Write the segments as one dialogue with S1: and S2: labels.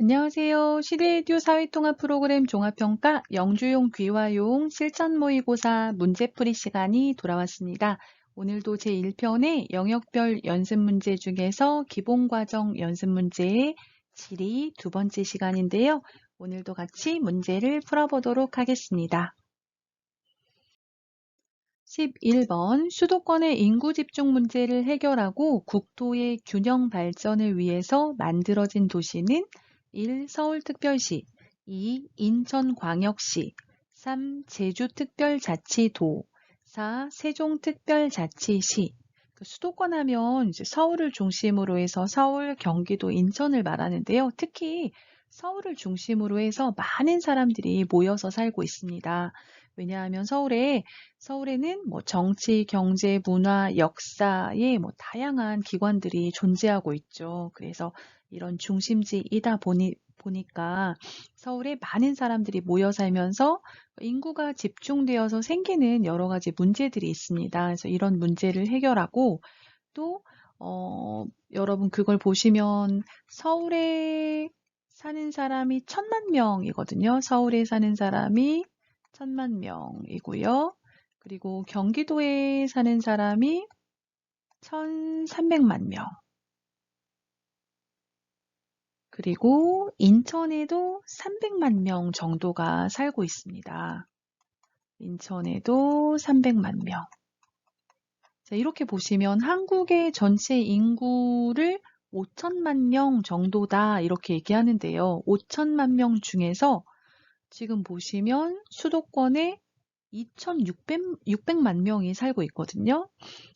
S1: 안녕하세요. 시대에듀 사회통합 프로그램 종합평가 영주용 귀화용 실전 모의고사 문제풀이 시간이 돌아왔습니다. 오늘도 제1편의 영역별 연습 문제 중에서 기본과정 연습 문제의 질의 두 번째 시간인데요. 오늘도 같이 문제를 풀어보도록 하겠습니다. 11번 수도권의 인구 집중 문제를 해결하고 국토의 균형 발전을 위해서 만들어진 도시는 1. 서울특별시 2. 인천광역시 3. 제주특별자치도 4. 세종특별자치시 그 수도권 하면 이제 서울을 중심으로 해서 서울, 경기도, 인천을 말하는데요. 특히 서울을 중심으로 해서 많은 사람들이 모여서 살고 있습니다. 왜냐하면 서울에 서울에는 뭐 정치, 경제, 문화, 역사의 뭐 다양한 기관들이 존재하고 있죠. 그래서 이런 중심지이다 보니, 보니까 서울에 많은 사람들이 모여 살면서 인구가 집중되어서 생기는 여러 가지 문제들이 있습니다. 그래서 이런 문제를 해결하고 또 어, 여러분 그걸 보시면 서울에 사는 사람이 천만 명이거든요. 서울에 사는 사람이 천만 명이고요. 그리고 경기도에 사는 사람이 1,300만 명. 그리고 인천에도 300만 명 정도가 살고 있습니다. 인천에도 300만 명. 자, 이렇게 보시면 한국의 전체 인구를 5천만 명 정도다 이렇게 얘기하는데요. 5천만 명 중에서 지금 보시면 수도권에 2,600만 명이 살고 있거든요.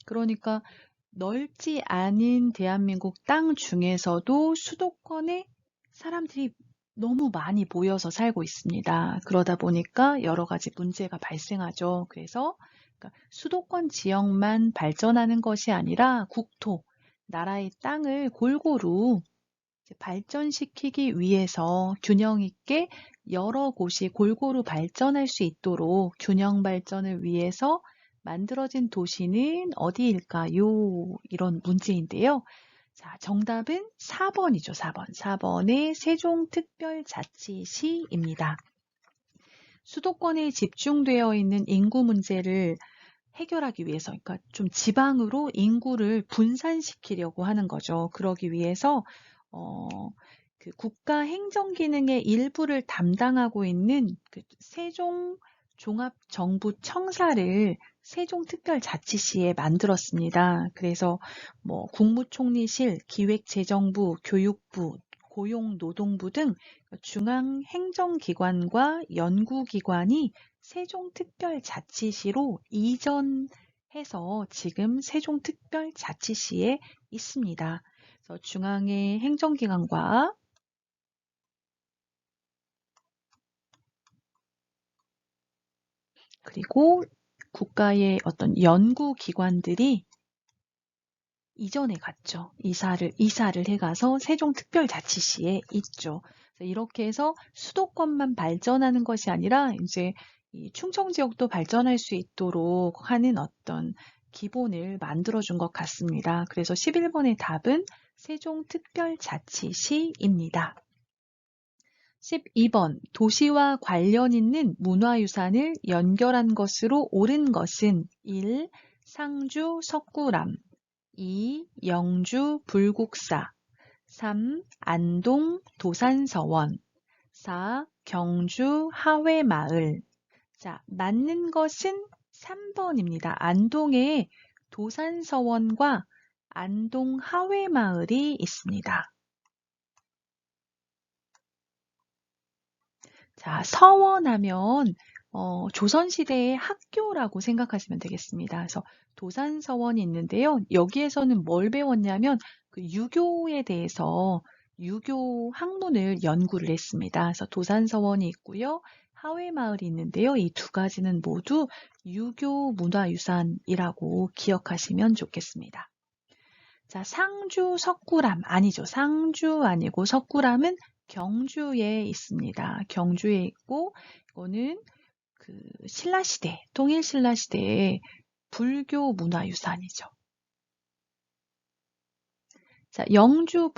S1: 그러니까 넓지 않은 대한민국 땅 중에서도 수도권에 사람들이 너무 많이 모여서 살고 있습니다. 그러다 보니까 여러 가지 문제가 발생하죠. 그래서 그러니까 수도권 지역만 발전하는 것이 아니라 국토, 나라의 땅을 골고루 발전시키기 위해서 균형 있게 여러 곳이 골고루 발전할 수 있도록 균형 발전을 위해서 만들어진 도시는 어디일까요? 이런 문제인데요. 자, 정답은 4번이죠. 4번. 4번의 세종특별자치시입니다. 수도권에 집중되어 있는 인구 문제를 해결하기 위해서, 그러니까 좀 지방으로 인구를 분산시키려고 하는 거죠. 그러기 위해서, 어, 그 국가 행정 기능의 일부를 담당하고 있는 그 세종 종합정부청사를 세종특별자치시에 만들었습니다. 그래서 뭐 국무총리실, 기획재정부, 교육부, 고용노동부 등 중앙행정기관과 연구기관이 세종특별자치시로 이전해서 지금 세종특별자치시에 있습니다. 중앙의 행정기관과 그리고 국가의 어떤 연구 기관들이 이전에 갔죠. 이사를, 이사를 해가서 세종특별자치시에 있죠. 이렇게 해서 수도권만 발전하는 것이 아니라 이제 충청 지역도 발전할 수 있도록 하는 어떤 기본을 만들어준 것 같습니다. 그래서 11번의 답은 세종특별자치시입니다. 12번 도시와 관련 있는 문화유산을 연결한 것으로 옳은 것은 1. 상주 석굴암 2. 영주 불국사 3. 안동 도산서원 4. 경주 하회마을 자, 맞는 것은 3번입니다. 안동에 도산서원과 안동 하회마을이 있습니다. 자, 서원하면 어, 조선시대의 학교라고 생각하시면 되겠습니다. 그래서 도산서원이 있는데요. 여기에서는 뭘 배웠냐면 그 유교에 대해서 유교 학문을 연구를 했습니다. 그래서 도산서원이 있고요. 하회마을이 있는데요. 이 두 가지는 모두 유교 문화유산이라고 기억하시면 좋겠습니다. 자, 상주 석굴암 아니죠. 상주 아니고 석굴암은 경주에 있습니다. 경주에 있고 이거는 그 신라 시대, 통일 신라 시대의 불교 문화유산이죠. 자, 영주.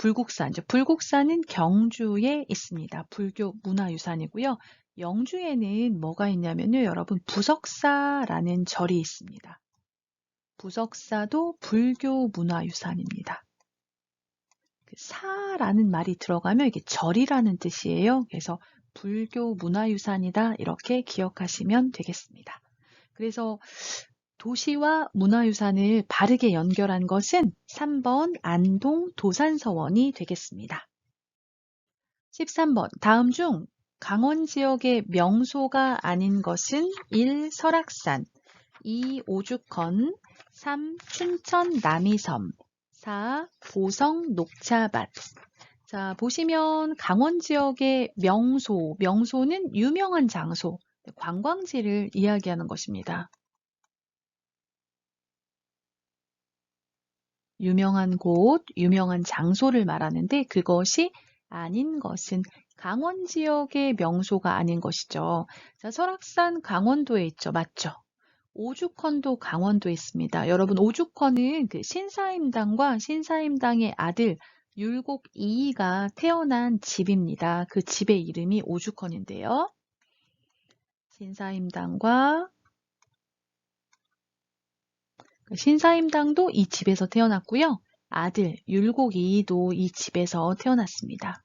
S1: 이제 불국사는 경주에 있습니다. 불교 문화유산이고요. 영주에는 뭐가 있냐면요. 여러분, 부석사라는 절이 있습니다. 부석사도 불교 문화유산입니다. 그 사라는 말이 들어가면 이게 절이라는 뜻이에요. 그래서 불교 문화유산이다. 이렇게 기억하시면 되겠습니다. 그래서 도시와 문화유산을 바르게 연결한 것은 3번 안동 도산서원이 되겠습니다. 13번 다음 중 강원 지역의 명소가 아닌 것은 1. 설악산 2. 오죽헌 3. 춘천 남이섬 4. 보성 녹차밭 자 보시면 강원 지역의 명소, 명소는 유명한 장소, 관광지를 이야기하는 것입니다. 유명한 곳, 유명한 장소를 말하는데 그것이 아닌 것은 강원 지역의 명소가 아닌 것이죠. 자, 설악산 강원도에 있죠. 맞죠? 오죽헌도 강원도에 있습니다. 여러분, 오죽헌은 그 신사임당과 신사임당의 아들 율곡 이이가 태어난 집입니다. 그 집의 이름이 오죽헌인데요. 신사임당과 그 신사임당도 이 집에서 태어났고요. 아들 율곡 이이도 이 집에서 태어났습니다.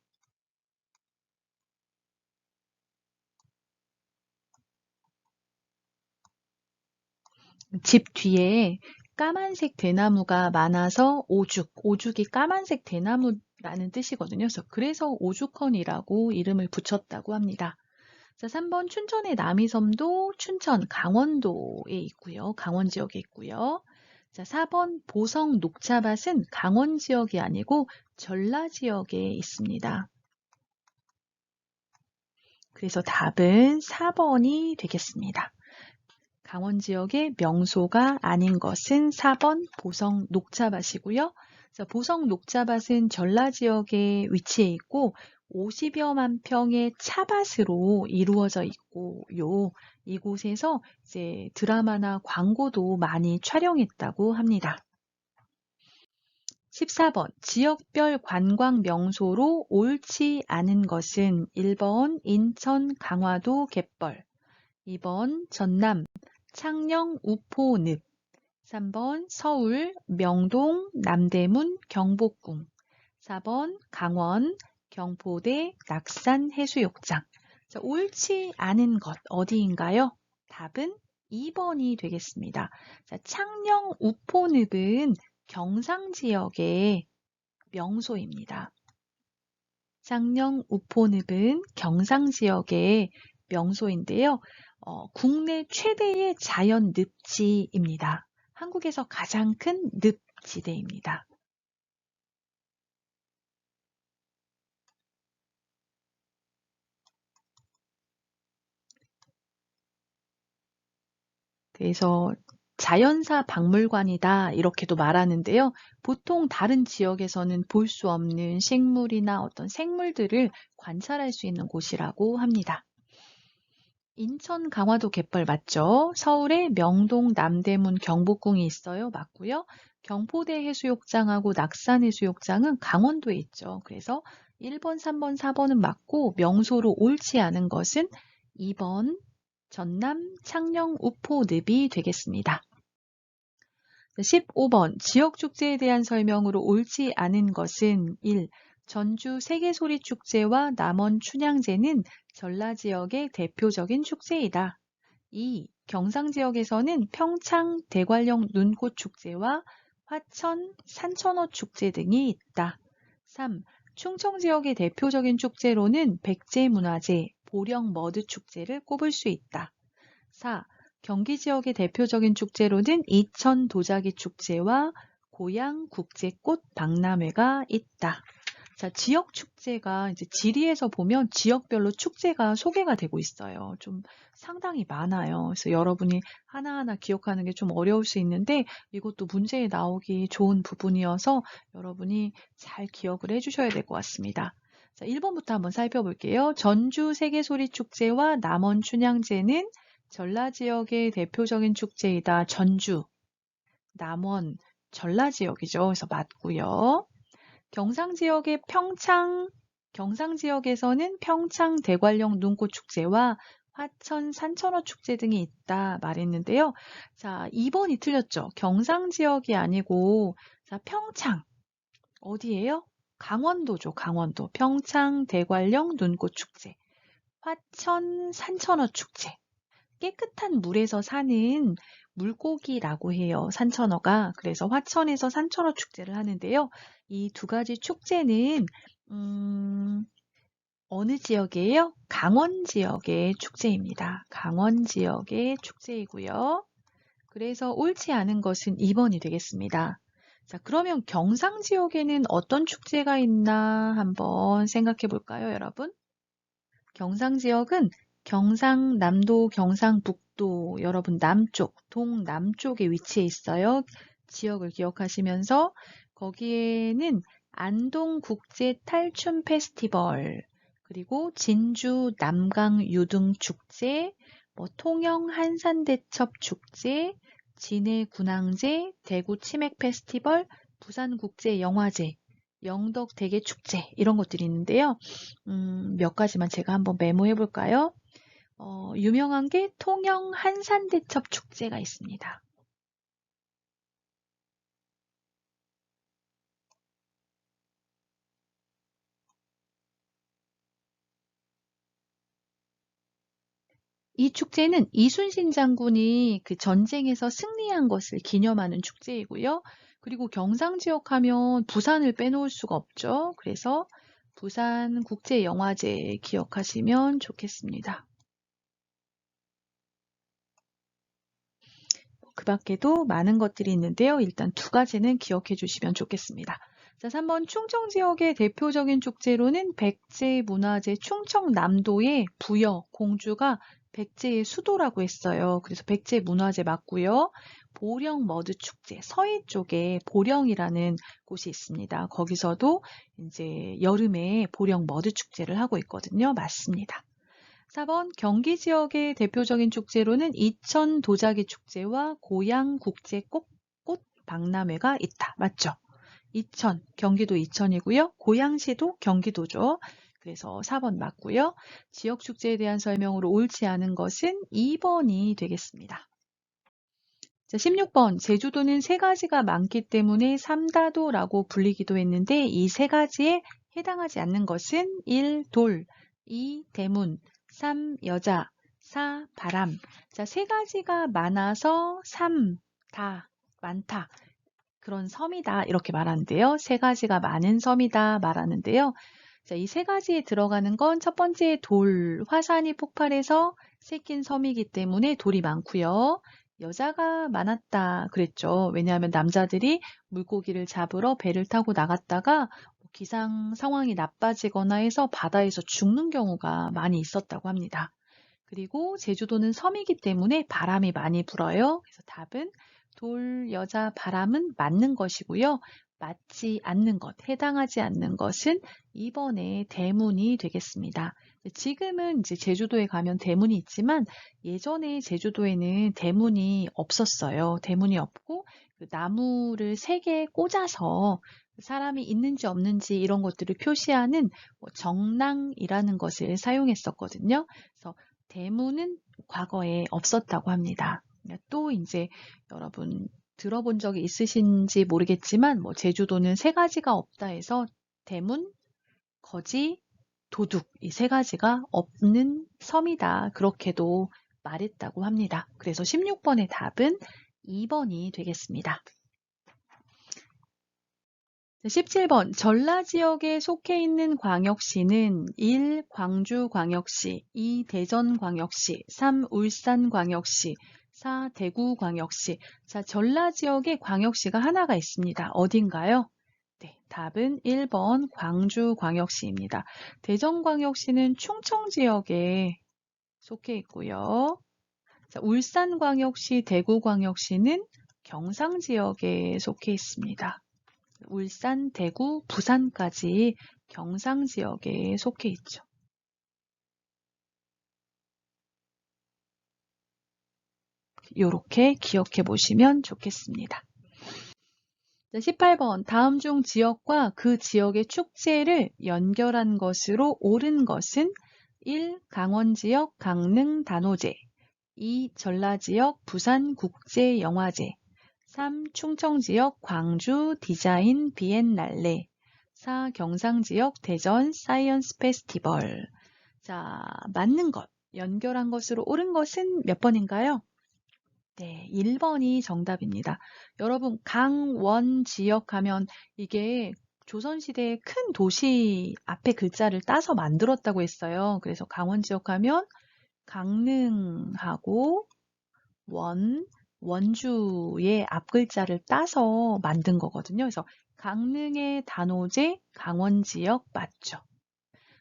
S1: 집 뒤에 까만색 대나무가 많아서 오죽, 오죽이 까만색 대나무라는 뜻이거든요. 그래서, 그래서 오죽헌이라고 이름을 붙였다고 합니다. 자, 3번 춘천의 남이섬도 춘천, 강원도에 있고요. 강원 지역에 있고요. 자, 4번 보성 녹차밭은 강원 지역이 아니고 전라 지역에 있습니다. 그래서 답은 4번이 되겠습니다. 강원 지역의 명소가 아닌 것은 4번 보성 녹차밭이고요. 보성 녹차밭은 전라 지역에 위치해 있고 50여만 평의 차밭으로 이루어져 있고요. 이곳에서 이제 드라마나 광고도 많이 촬영했다고 합니다. 14번 지역별 관광 명소로 옳지 않은 것은 1번 인천 강화도 갯벌 2번 전남 창녕 우포늪 3번 서울 명동 남대문 경복궁 4번 강원 경포대 낙산 해수욕장. 자, 옳지 않은 것 어디인가요? 답은 2번이 되겠습니다. 자, 창녕 우포늪은 경상 지역의 명소입니다. 창녕 우포늪은 경상 지역의 명소인데요. 어, 국내 최대의 자연 늪지입니다. 한국에서 가장 큰 늪지대입니다. 그래서 자연사 박물관이다 이렇게도 말하는데요. 보통 다른 지역에서는 볼 수 없는 식물이나 어떤 생물들을 관찰할 수 있는 곳이라고 합니다. 인천 강화도 갯벌 맞죠? 서울에 명동 남대문 경복궁이 있어요. 맞고요. 경포대 해수욕장하고 낙산 해수욕장은 강원도에 있죠. 그래서 1번, 3번, 4번은 맞고 명소로 옳지 않은 것은 2번, 전남 창녕 우포 늪이 되겠습니다. 15번 지역 축제에 대한 설명으로 옳지 않은 것은 1. 전주 세계소리축제와 남원 춘향제는 전라 지역의 대표적인 축제이다. 2. 경상 지역에서는 평창 대관령 눈꽃 축제와 화천 산천어 축제 등이 있다. 3. 충청 지역의 대표적인 축제로는 백제문화제, 보령 머드 축제를 꼽을 수 있다. 4. 경기 지역의 대표적인 축제로는 이천 도자기 축제와 고양 국제꽃 박람회가 있다. 자, 지역 축제가 이제 지리에서 보면 지역별로 축제가 소개가 되고 있어요. 좀 상당히 많아요. 그래서 여러분이 하나하나 기억하는 게 좀 어려울 수 있는데 이것도 문제에 나오기 좋은 부분이어서 여러분이 잘 기억을 해주셔야 될 것 같습니다. 자, 1번부터 한번 살펴볼게요. 전주 세계소리 축제와 남원 춘향제는 전라 지역의 대표적인 축제이다. 전주, 남원, 전라 지역이죠. 그래서 맞고요. 경상 지역의 평창, 경상 지역에서는 평창 대관령 눈꽃 축제와 화천 산천어 축제 등이 있다 말했는데요. 자, 2번이 틀렸죠. 경상 지역이 아니고 자, 평창 어디예요? 강원도죠. 강원도. 평창 대관령 눈꽃 축제. 화천 산천어 축제. 깨끗한 물에서 사는 물고기라고 해요. 산천어가. 그래서 화천에서 산천어 축제를 하는데요. 이 두 가지 축제는 음, 어느 지역이에요? 강원 지역의 축제입니다. 강원 지역의 축제이고요. 그래서 옳지 않은 것은 2번이 되겠습니다. 자, 그러면 경상 지역에는 어떤 축제가 있나 한번 생각해 볼까요, 여러분? 경상 지역은 경상남도, 경상북도, 여러분 남쪽, 동남쪽에 위치해 있어요. 지역을 기억하시면서 거기에는 안동국제 탈춤 페스티벌, 그리고 진주 남강 유등 축제, 뭐 통영 한산대첩 축제, 진해 군항제, 대구 치맥 페스티벌, 부산 국제 영화제, 영덕 대게 축제 이런 것들이 있는데요. 음, 몇 가지만 제가 한번 메모해 볼까요? 어, 유명한 게 통영 한산대첩 축제가 있습니다. 이 축제는 이순신 장군이 그 전쟁에서 승리한 것을 기념하는 축제이고요. 그리고 경상 지역 하면 부산을 빼놓을 수가 없죠. 그래서 부산 국제 영화제 기억하시면 좋겠습니다. 그 밖에도 많은 것들이 있는데요. 일단 두 가지는 기억해 주시면 좋겠습니다. 자, 3번 충청 지역의 대표적인 축제로는 백제 문화재 충청남도의 부여, 공주가 백제의 수도라고 했어요. 그래서 백제 문화재 맞고요. 보령 머드 축제 서해 쪽에 보령이라는 곳이 있습니다. 거기서도 이제 여름에 보령 머드 축제를 하고 있거든요. 맞습니다. 4번 경기 지역의 대표적인 축제로는 이천 도자기 축제와 고양 국제 꽃, 꽃 박람회가 있다. 맞죠? 이천, 경기도 이천이고요. 고양시도 경기도죠. 그래서 4번 맞고요. 지역 축제에 대한 설명으로 옳지 않은 것은 2번이 되겠습니다. 자, 16번 제주도는 세 가지가 많기 때문에 삼다도라고 불리기도 했는데 이 세 가지에 해당하지 않는 것은 1. 돌, 2. 대문, 3. 여자, 4. 바람. 자, 세 가지가 많아서 3. 다, 많다. 그런 섬이다 이렇게 말하는데요. 세 가지가 많은 섬이다 말하는데요. 자, 이 세 가지에 들어가는 건 첫 번째 돌, 화산이 폭발해서 새낀 섬이기 때문에 돌이 많고요. 여자가 많았다 그랬죠. 왜냐하면 남자들이 물고기를 잡으러 배를 타고 나갔다가 기상 상황이 나빠지거나 해서 바다에서 죽는 경우가 많이 있었다고 합니다. 그리고 제주도는 섬이기 때문에 바람이 많이 불어요. 그래서 답은 돌, 여자, 바람은 맞는 것이고요. 맞지 않는 것, 해당하지 않는 것은 2번의 대문이 되겠습니다. 지금은 이제 제주도에 가면 대문이 있지만 예전에 제주도에는 대문이 없었어요. 대문이 없고 그 나무를 세 개 꽂아서 사람이 있는지 없는지 이런 것들을 표시하는 뭐 정랑이라는 것을 사용했었거든요. 그래서 대문은 과거에 없었다고 합니다. 또 이제 여러분 들어본 적이 있으신지 모르겠지만 뭐 제주도는 세 가지가 없다 해서 대문, 거지, 도둑 이 세 가지가 없는 섬이다. 그렇게도 말했다고 합니다. 그래서 16번의 답은 2번이 되겠습니다. 17번 전라 지역에 속해 있는 광역시는 1. 광주광역시, 2. 대전광역시, 3. 울산광역시, 4. 대구광역시. 자, 전라 지역에 광역시가 하나가 있습니다. 어딘가요? 네, 답은 1번 광주광역시입니다. 대전광역시는 충청 지역에 속해 있고요. 자, 울산광역시, 대구광역시는 경상 지역에 속해 있습니다. 울산, 대구, 부산까지 경상 지역에 속해 있죠. 이렇게 기억해 보시면 좋겠습니다. 자, 18번 다음 중 지역과 그 지역의 축제를 연결한 것으로 옳은 것은 1. 강원 지역 강릉 단오제 2. 전라 지역 부산 국제 영화제 3. 충청 지역 광주 디자인 비엔날레 4. 경상 지역 대전 사이언스 페스티벌 자, 맞는 것, 연결한 것으로 옳은 것은 몇 번인가요? 네, 1번이 정답입니다. 여러분, 강원 지역 하면 이게 조선시대의 큰 도시 앞에 글자를 따서 만들었다고 했어요. 그래서 강원 지역 하면 강릉하고 원, 원주의 앞글자를 따서 만든 거거든요. 그래서 강릉의 단오제 강원 지역 맞죠?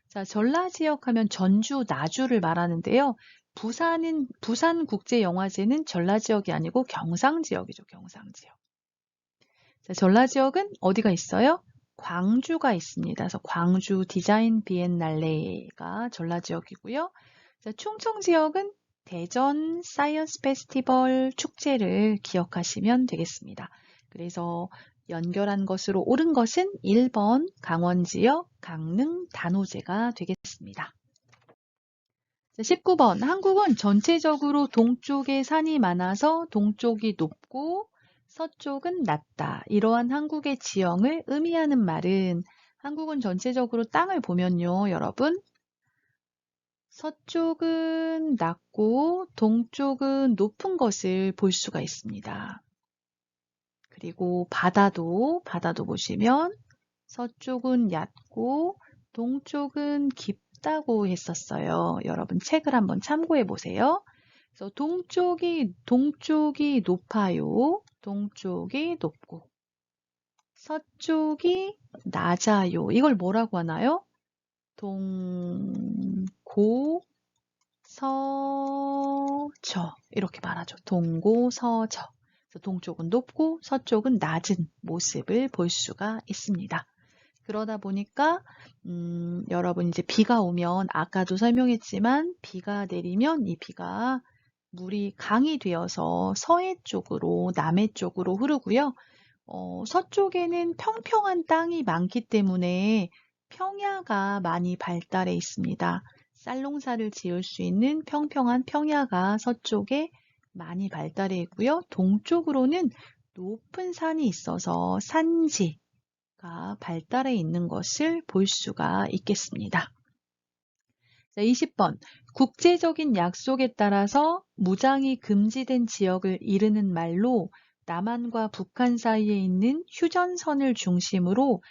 S1: 자, 전라 지역 하면 전주, 나주를 말하는데요. 부산은 부산 국제 영화제는 전라 지역이 아니고 경상 지역이죠. 경상 지역. 자, 전라 지역은 어디가 있어요? 광주가 있습니다. 그래서 광주 디자인 비엔날레가 전라 지역이고요. 자, 충청 지역은 대전 사이언스 페스티벌 축제를 기억하시면 되겠습니다. 그래서 연결한 것으로 옳은 것은 1번 강원 지역 강릉 단오제가 되겠습니다. 19번 한국은 전체적으로 동쪽에 산이 많아서 동쪽이 높고 서쪽은 낮다. 이러한 한국의 지형을 의미하는 말은 한국은 전체적으로 땅을 보면요, 여러분. 서쪽은 낮고 동쪽은 높은 것을 볼 수가 있습니다. 그리고 바다도, 바다도 보시면 서쪽은 얕고 동쪽은 깊 다고 했었어요. 여러분 책을 한번 참고해 보세요. 그래서 동쪽이, 동쪽이 높아요. 동쪽이 높고 서쪽이 낮아요. 이걸 뭐라고 하나요? 동고 서저 이렇게 말하죠. 동고서저. 동쪽은 높고 서쪽은 낮은 모습을 볼 수가 있습니다. 그러다 보니까 음, 여러분 이제 비가 오면 아까도 설명했지만 비가 내리면 이 비가 물이 강이 되어서 서해 쪽으로 남해 쪽으로 흐르고요. 어, 서쪽에는 평평한 땅이 많기 때문에 평야가 많이 발달해 있습니다. 쌀농사를 지을 수 있는 평평한 평야가 서쪽에 많이 발달해 있고요. 동쪽으로는 높은 산이 있어서 산지가 발달해 있는 것을 볼 수가 있겠습니다. 자, 20번. 국제적인 약속에 따라서 무장이 금지된 지역을 이르는 말로 남한과 북한 사이에 있는 휴전선을 중심으로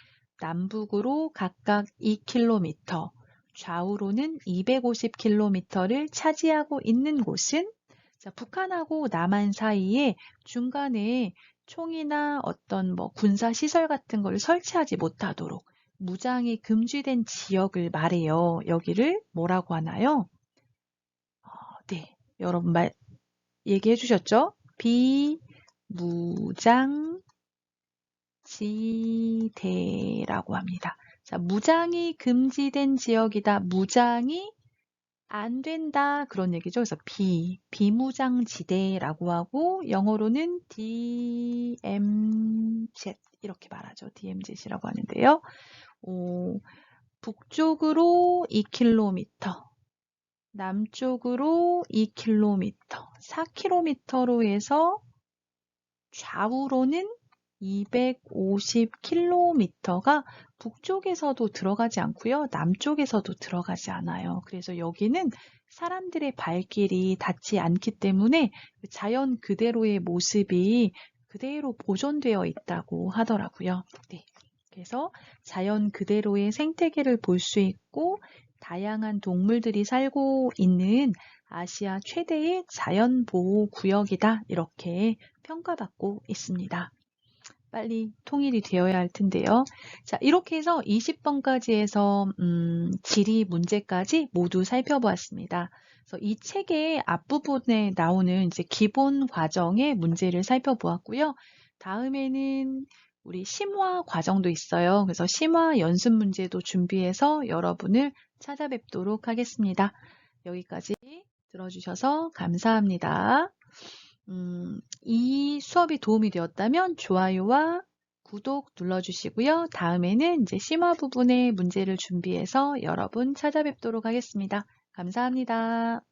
S1: 남북으로 각각 2km, 좌우로는 250km를 차지하고 있는 곳은 자, 북한하고 남한 사이에 중간에 총이나 어떤 뭐 군사 시설 같은 걸 설치하지 못하도록 무장이 금지된 지역을 말해요. 여기를 뭐라고 하나요? 어, 네, 여러분 말 얘기해 주셨죠? 비무장 지대라고 합니다. 자, 무장이 금지된 지역이다. 무장이 안 된다. 그런 얘기죠. 그래서 비, 비무장지대라고 하고 영어로는 DMZ 이렇게 말하죠. DMZ이라고 하는데요. 오, 북쪽으로 2km, 남쪽으로 2km, 4km로 해서 좌우로는 250km가 북쪽에서도 들어가지 않고요. 남쪽에서도 들어가지 않아요. 그래서 여기는 사람들의 발길이 닿지 않기 때문에 자연 그대로의 모습이 그대로 보존되어 있다고 하더라고요. 네. 그래서 자연 그대로의 생태계를 볼 수 있고 다양한 동물들이 살고 있는 아시아 최대의 자연보호 구역이다. 이렇게 평가받고 있습니다. 빨리 통일이 되어야 할 텐데요. 자, 이렇게 해서 20번까지 해서 음, 지리 문제까지 모두 살펴보았습니다. 그래서 이 책의 앞부분에 나오는 이제 기본 과정의 문제를 살펴보았고요. 다음에는 우리 심화 과정도 있어요. 그래서 심화 연습 문제도 준비해서 여러분을 찾아뵙도록 하겠습니다. 여기까지 들어주셔서 감사합니다. 음, 이 수업이 도움이 되었다면 좋아요와 구독 눌러주시고요. 다음에는 이제 심화 부분의 문제를 준비해서 여러분 찾아뵙도록 하겠습니다. 감사합니다.